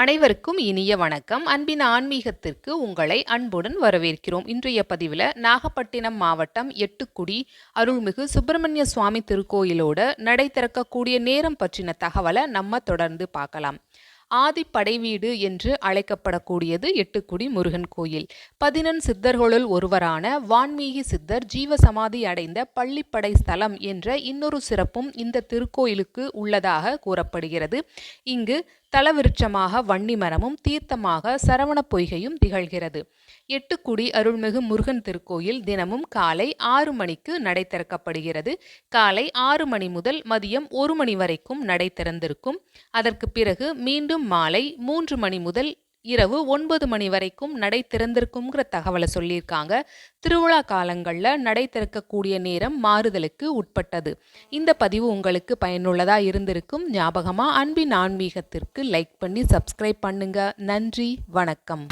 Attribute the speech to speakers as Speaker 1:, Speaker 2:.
Speaker 1: அனைவருக்கும் இனிய வணக்கம். அன்பின் ஆன்மீகத்திற்கு உங்களை அன்புடன் வரவேற்கிறோம். இன்றைய பதிவில் நாகப்பட்டினம் மாவட்டம் எட்டுக்குடி அருள்மிகு சுப்பிரமணிய சுவாமி திருக்கோயிலோட நடை திறக்கக்கூடிய நேரம் பற்றின தகவலை நம்ம தொடர்ந்து பார்க்கலாம். ஆதிப்படை வீடு என்று அழைக்கப்படக்கூடியது எட்டுக்குடி முருகன் கோயில். பதினெண் சித்தர்களுள் ஒருவரான வான்மீகி சித்தர் ஜீவசமாதி அடைந்த பள்ளிப்படை ஸ்தலம் என்ற இன்னொரு சிறப்பும் இந்த திருக்கோயிலுக்கு உள்ளதாக கூறப்படுகிறது. இங்கு தலவிருட்சமாக வன்னி மரமும் தீர்த்தமாக சரவண பொய்கையும் திகழ்கிறது. எட்டுக்குடி அருள்மிகு முருகன் திருக்கோயில் தினமும் காலை ஆறு மணிக்கு நடை திறக்கப்படுகிறது. காலை ஆறு மணி முதல் மதியம் ஒரு மணி வரைக்கும் நடை திறந்திருக்கும். அதற்கு பிறகு மீண்டும் மாலை மூன்று மணி முதல் இரவு ஒன்பது மணி வரைக்கும் நடை திறந்திருக்குங்கிற தகவலை சொல்லியிருக்காங்க. திருவிழா காலங்களில் நடை திறக்கக்கூடிய நேரம் மாறுதலுக்கு உட்பட்டது. இந்த பதிவு உங்களுக்கு பயனுள்ளதாக இருந்திருக்கும். ஞாபகமாக அன்பின் ஆன்மீகத்திற்கு லைக் பண்ணி சப்ஸ்கிரைப் பண்ணுங்க. நன்றி வணக்கம்.